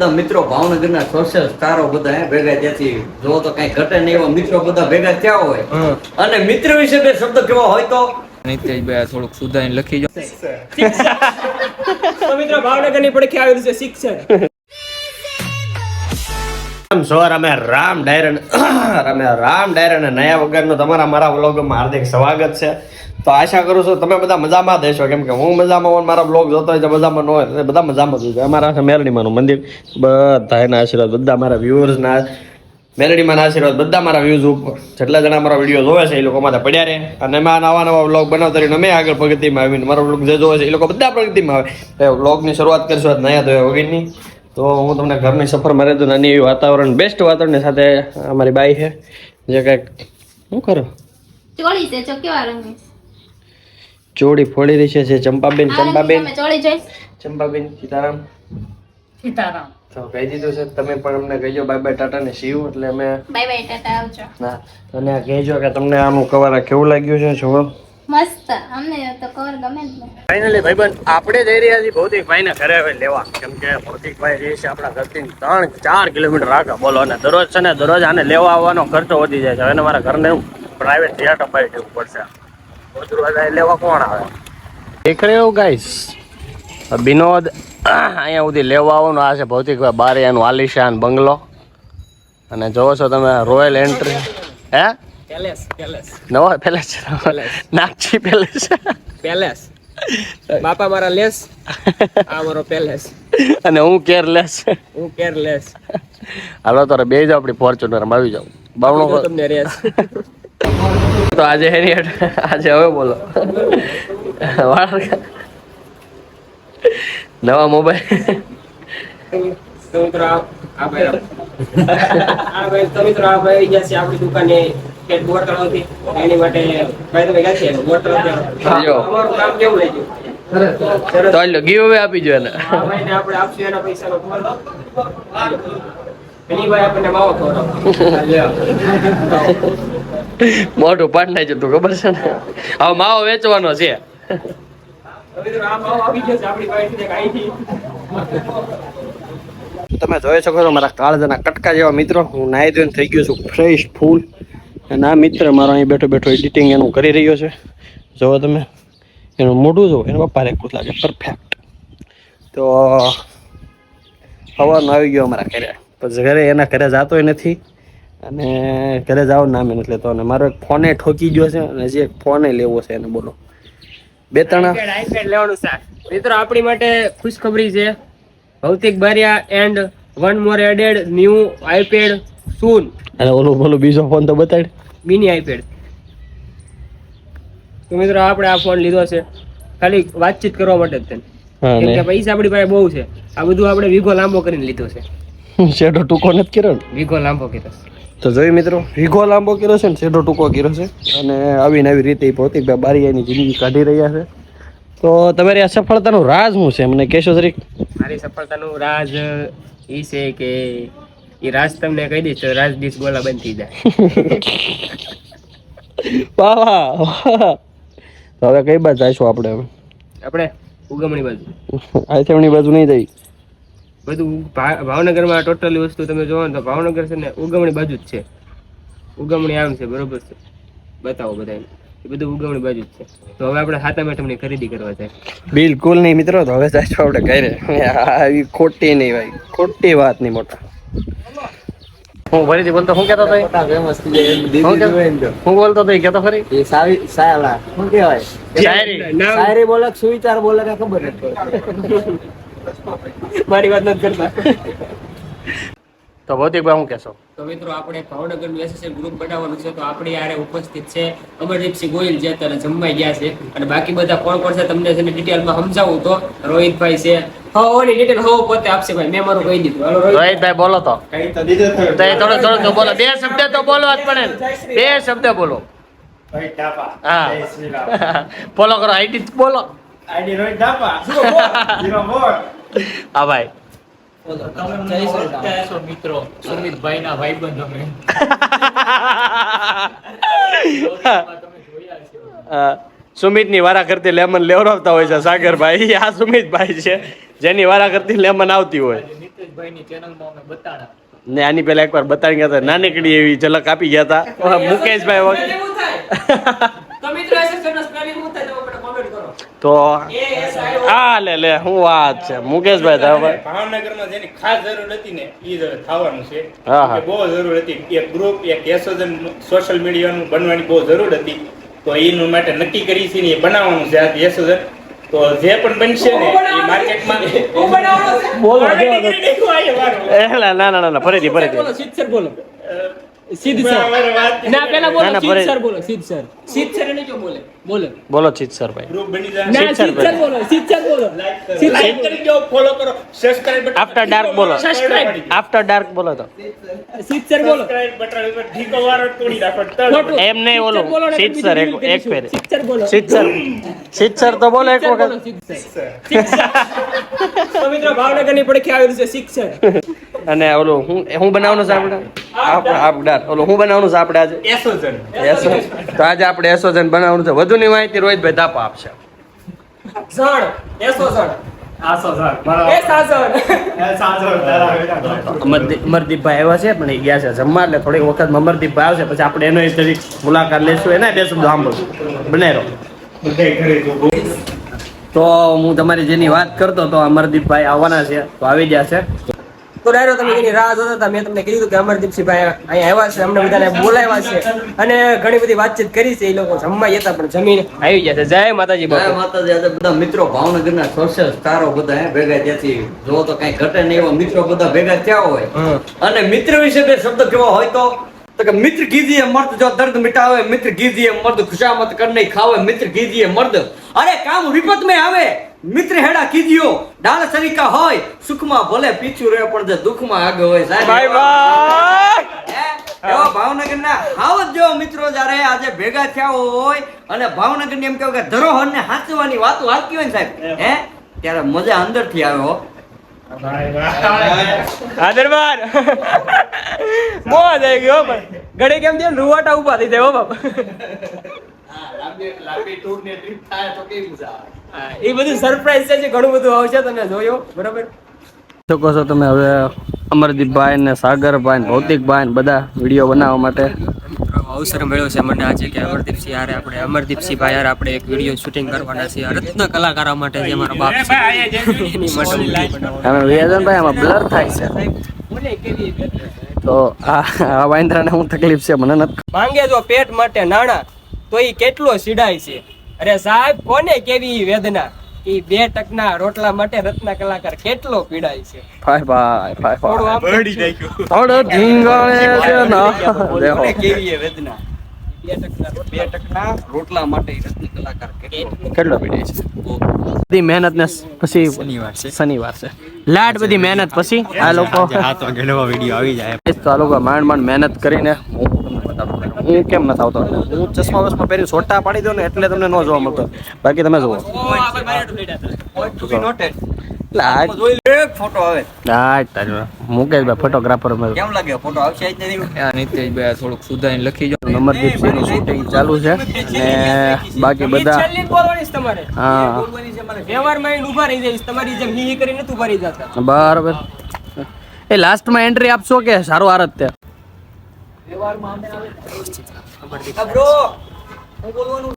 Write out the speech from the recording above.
બધા મિત્રો ભાવનગરના સોશિયલ સ્ટારો બધા ભેગા ત્યાંથી. જો તો કઈ ઘટે નહીં એવા મિત્રો બધા ભેગા થયા હોય. અને મિત્ર વિશે બે શબ્દ કેવો હોય તો? નિતેશભાઈ થોડુંક સુધારીને લખી જાઓ. તો મિત્રો ભાવનગરની પડખે આવેલું છે. સવાર અમે રામ ડાયરન અમે રામ ડાયરન નયા વગરનું તમારા મારા વ્લોગમાં હાર્દિક સ્વાગત છે. તો આશા કરું છું તમે બધા મજામાં દેશો કેમ કે હું મજામાં હોઉં મારા બ્લોગ જોતો હોય તો મજામાં ન હોય બધા મજામાં જ અમારા છે મેરડીમાંનું મંદિર. બધા એના આશીર્વાદ, બધા મારા વ્યૂઅર્સના મેરડીમાં આશીર્વાદ, બધા મારા વ્યૂઝ ઉપર. જેટલા જણા મારા વીડિયો જોવે છે એ લોકો મારા પડ્યા રહે અને એમાં નવા નવા વ્લોગ બનાવતા રહીને અમે આગળ પ્રગતિમાં આવીને મારો બ્લોગ જે જોવે છે એ લોકો બધા પ્રગતિમાં આવે. એ વ્લોગની શરૂઆત કરશો આજ નયા ધોયા વગેરેની. તો હું તમને ઘરની સફર મારે તો નાની એવી વાતાવરણ બેસ્ટ વાતાવરણની સાથે અમારી બાઈ છે. જે કંઈક શું કરો? ચોળી છે કેવા રંગની ચોડી ફોડી રહી છે જે ચંપાબેન ચંપાબેન. ચંપાબેન સીતારામ. સીતારામ. તો કહી દીધું છે તમે પણ અમને કહેજો બાય બાય ટાટા ને શિવ એટલે અમે બાય બાય ટાટા આવજો. ના અને આ કહેજો કે તમને આનું કવર કેવું લાગ્યું છે જુઓ. મસ્ત અમને તો કવર ગમે જ ફાઇનલી ભાઈબંધ આપણે જઈ રહ્યા છીએ ભૌતિકભાઈ ને ઘરે હવે લેવા. કેમ કે ભૌતિકભાઈ રહે છે આપણા ઘરથી ત્રણ ચાર કિલોમીટર આગળ. બોલો અને દરરોજ છે ને દરરોજ આને લેવા આવવાનો ખર્ચો વધી જાય છે. હવે મારા ઘરને પ્રાઇવેટ થિયેટર અપાવી દેવું પડશે. લેવા કોણ આવે? દેખ રહ્યો હો ગાઈસ વિનોદ અહીંયા સુધી લેવા આવવાનું. આ છે ભૌતિકભાઈ બારે એનું આલિશાન બંગલો. અને જોવો છો તમે રોયલ એન્ટ્રી. હે? Palace palace. નવો પેલેસ નાગજી પેલેસ પેલેસ. બાપા મારા લેસ આ મારો પેલેસ. અને હું કેરલેસ હું કેરલેસ હાલો તારે બે જાવ આપણી ફોર્ચ્યુનરમાં આવી જાવ બાવણો તમને રેસ. તો આજે હેઠ આજે હવે બોલો. નવા મોબાઈલ. દુકાને એની માટે તો ગીવ હવે આપી જો એને. આપણે આપશું એના પૈસાનો એની ભાઈ આપણને માવો ખવડાવો મોઢું પાડ નાખ્યું તું ખબર છે ને? હવે માવો વેચવાનો છે. તમે જોઈ શકો છો મારા કાળજાના કટકા જેવા મિત્રો. હું નાહી ધોઈને થઈ ગયો છું ફ્રેશ ફૂલ અને આ મિત્ર મારો અહીં બેઠો બેઠો એડિટિંગ એનું કરી રહ્યો છે. જોવો તમે, એનું મોઢું જો એનું પપ્પા રેકું લાગે પરફેક્ટ તો હવાનો આવી ગયો અમારા ઘરે. પછી ઘરે એના ઘરે જતો નથી. અને ઘરે જાઓ નામે નથી લેતો અને મારો એક ફોને ઠોકી ગયો છે અને જે ફોને લેવો છે એને બોલો. બે ત્રણ iPad લેવાનું છે મિત્રો આપણી માટે ખુશખબરી છે. Bhautik Bariya and one more added new iPad soon. અને ઓલો બોલો બીજો ફોન તો બતાડ. Mini iPad. તો મિત્રો આપણે આ ફોન લીધો છે. ખાલી વાતચીત કરવા માટે જ તેને. કે પૈસા આપણી પાસે બહુ છે. આ બધું આપણે વીઘો લાંબો કરીને લીધો છે. શેડો ટૂંકો નથી કર્યો વીઘો લાંબો કર્યો. તો જોઈ મિત્રો વીઘો લાંબો કર્યો છે ને શેડો ટૂંકો કર્યો છે. અને આવી ને આવી રીતે ભૌતિક બારીયાની જિંદગી કાઢી રહ્યા છે. તો તમારી આ સફળતાનું રાજ શું છે? મને કહેશો જરીક. મારી સફળતાનું રાજ એ છે કે એ રાજ તમને કહી દઈશ તો રાજ ડીશ ગોલા બંધ થઈ જાય. વાહ વાહ. હવે કઈ બાજુ જઈશું આપણે? આપણે ઉગમણી બાજુ. આથેવણી બાજુ નહીં જઈ. બધું ભાવનગરમાં ટોટલી વસ્તુ તમે જોવો ને તો ભાવનગર છે ને ઉગમણી બાજુ જ છે. ઉગમણી આમ છે બરોબર છે. બતાવો બધાને. એ બધું ઉગમણી બાજુ જ છે. તો હવે આપણે સાતમ આઠમની ખરીદી કરવા જાય. બિલકુલ નહીં મિત્રો તો હવે સાચું આપણે ઘરે આવી ખોટી નહીં ભાઈ ખોટી વાત નહીં મોટા. હું ફરીથી બોલતો હું કેતો હતો હું બોલતો હતો કેતો ફરી ખરી? સાવી શું કહેવાય? શાયરી. બોલે સુવિચાર બોલે ખબર નથી મારી વાત નથી કરતા. તો ભૌતિકભાઈ હું કહેશો? તો મિત્રો આપણે ભાવનગરનું એસએસએલ ગ્રુપ બનાવવાનું છે તો આપણે યારે ઉપસ્થિત છે અમરદીપસિંહ ગોયલ જે અત્યારે જમવાઈ ગયા છે. અને બાકી બધા કોણ કોણ છે તમને છે ડિટેલમાં સમજાવું તો રોહિતભાઈ છે. હો ઓની ડિટેલ હો પોતે આપશે ભાઈ. મેં મારું કહી દીધું. હાલો રોહિતભાઈ. બોલો તો. તો એ થોડો થોડો તો બોલો. બે શબ્દ તો બોલો જ પણ બે શબ્દ બોલો. હા. બોલો કરો આઈટી બોલો. હા ભાઈ. મિત્રો સુમિતભાઈ ના ભાઈબંધ અમે સુમિતની વારા કરતી લેમન લેવડાવતા હોય છે સાગરભાઈ. આ સુમિતભાઈ છે જેની વારા કરતી લેમન આવતી હોય. ની આની પહેલા એકવાર બતાવી ગયા હતા નાનકડી એવી ઝલક આપી ગયા હતા. મુકેશભાઈ એવું થાય તો મિત્રો SSR નો spelling શું થાય તમે comment કરો તો આ લે લે હું વાત છે. મુકેશભાઈ તમે ભાવનગરમાં જેની ખાસ જરૂર હતી ને એ થવાનું છે. હા, હા. બહુ જરૂર હતી. એક ગ્રુપ એક એસોજન સોશિયલ મીડિયાનું બનવાની બહુ જરૂર હતી. તો એનું માટે નક્કી કરી છે ને એ બનાવવાનું છે આ એસોજન તો જે પણ બનશે ને એ માર્કેટમાં હું બનાવવાનો છે બોલો ના ના ના ફરીથી ફરીથી. બોલો સિદ્ધ સર સિદ્ધ ના પેલા બોલો સિદ્ધ સર બોલો સિદ્ધ સર સિદ્ધ સર એને જો બોલે બોલો બોલો ચિત સર ભાઈ ગ્રુપ બની જાય ના સિદ્ધ સર બોલો સિદ્ધ સર બોલો લાઈક કરી દો ફોલો કરો સબસ્ક્રાઇબ બટન After dark બોલો. Subscribe. આફ્ટર ડાર્ક બોલો તો સિદ્ધ સર બોલો સબસ્ક્રાઇબ બટન ઉપર ઢીકો વાળો તોડી નાખો એમ નહીં સિદ્ધ બોલો ને સિદ્ધ સર એક- એક. સિદ્ધ સર બોલો સિદ્ધ સર સિદ્ધ સર તો બોલો એક સિદ્ધ સર વખત સિદ્ધ સર. સિદ્ધ સર. તો મિત્રો ભાવનગરની પડખે આવેલું છે શિક્ષક અને ઓલું હું હું બનાવવાનું છે આપણે આપણે આપડા ઓલું હું બનાવવાનું છે આપણે આજે? એસોજન. તો આજે આપણે એસોજન બનાવવાનું છે. વધુની માહિતી રોહિતભાઈ ધાપા આપશે. અમરદીપભાઈ આવ્યા છે પણ એ ગયા છે જમવા એટલે થોડીક વખત અમરદીપભાઈ આવશે. પછી આપણે એનો તરીક મુલાકાત લેશું. એના બે શબ્દો સાંભળશું. તો હું તમારી જેની વાત કરતો તો અમરદીપભાઈ આવવાના છે. તો આવી ગયા છે. તો ડાયરો તમે એની રાહ જોતા હતા. મેં તમને કીધું કે અમરદીપસિંહભાઈ અહીંયા આવ્યા છે. અમને બધાને બોલાવ્યા છે. અને ઘણી બધી વાતચીત કરી છે. એ લોકો જમવા જતા પણ જમીન આવી ગયા છે. જય માતાજી જય માતાજી. આજે બધા મિત્રો ભાવનગરના સોશિયલ સ્ટારો બધા ભેગા ત્યાંથી. જો તો કઈ ઘટે નહીં એવા મિત્રો બધા ભેગા થયા હોય. અને મિત્ર વિશે બે શબ્દ કેવા હોય તો તો કે મિત્ર કીજીએ મર્દ જો દર્દ મિટાવે મિત્ર કીજીએ મર્દ ખુશામત કરને ખાવે મિત્ર કીજીએ મર્દ. અરે કામ વિપત में આવે. મિત્ર હેડા કીધ્યો ડાળ સરીકા હોય સુખમાં ભલે પીછું રહે પણ જે દુઃખમાં આગળ હોય સાહેબ બાય બાય. હે? એવા ભાવનગરના હાવત જેવા મિત્રો જ્યારે આજે ભેગા થયા હોય અને ભાવનગરની એમ કહેવાય કે ધરોહરને હાંચવાની વાતો હાલતી હોય ને સાહેબ હે? ત્યારે મજા અંદરથી થી આવ્યો આદરબાર બહુ થઈ ગયો ઘડે કેમ છે રૂવાટા ઊભા થઈ જાય હો બાપ. એ બધું સરપ્રાઈઝ છે જે ઘણું બધું આવશે તમે જોયો બરાબર? શકો છો તમે હવે અમરદીપભાઈ ને સાગરભાઈ ને ભૌતિકભાઈ ને બધા વીડિયો બનાવવા માટે? અવસર મળ્યો છે મને આજે કે અમરદીપસિંહ યારે આપણે અમરદીપસિંહ ભાઈ યાર આપણે એક વીડિયો શૂટિંગ કરવાના છે રત્ન કલાકારો માટે જે મારા બાપ છે એની માટે. અમે વેદનભાઈ આમાં બ્લર થાય છે. તો આ આ વાંદરાને હું તકલીફ છે મને નથી માંગે જો પેટ માટે નાણા. તો એ કેટલો સીડાય છે? અરે સાહેબ કોને કેવી વેદના? એ બે ટકના રોટલા માટે રત્ન કલાકાર કેટલો પીડાય છે? ફાય ભાઈ ફાય થોડું ફાય આપણે થોડો ઢીંગાણે છે ના. દેખો કેવી વેદના? બે ટકના રોટલા. માટે રત્ન કલાકાર કેટલો? કેટલો પીડાય છે? બધી મહેનત ને પછી શનિવાર છે. શનિવાર છે. લાટ બધી મહેનત પછી આ લોકો હાથ વાગે નવો વીડિયો આવી જાય. તો આ લોકો માંડ માંડ મહેનત કરીને હું કેમ નથી આવતો હું ચશ્મા વસમાં પહેરી છોટા પાડી દો ને એટલે તમને ન જોવા મળતો. બાકી તમે જુઓ. ટુ બી નોટેડ એટલે આ જોઈ લે એક ફોટો આવે. આ તાજો મુકેશભાઈ ફોટોગ્રાફર કેમ લાગે? ફોટો આવશે જ નહીં આ નિતેશભાઈ થોડુંક સુધારીને લખી જાઓ નંબરદીપ શૂટિંગ ચાલુ છે. અને બાકી બધા જ તમારે. હા. વ્યવહારમાં ઊભા રહી જઈશ. તમારી જેમ હી કરીને ઊભા રહી જતા. બરાબર. એ લાસ્ટમાં એન્ટ્રી આપશો કે સારું આરત તે બ્રો હું બોલવાનું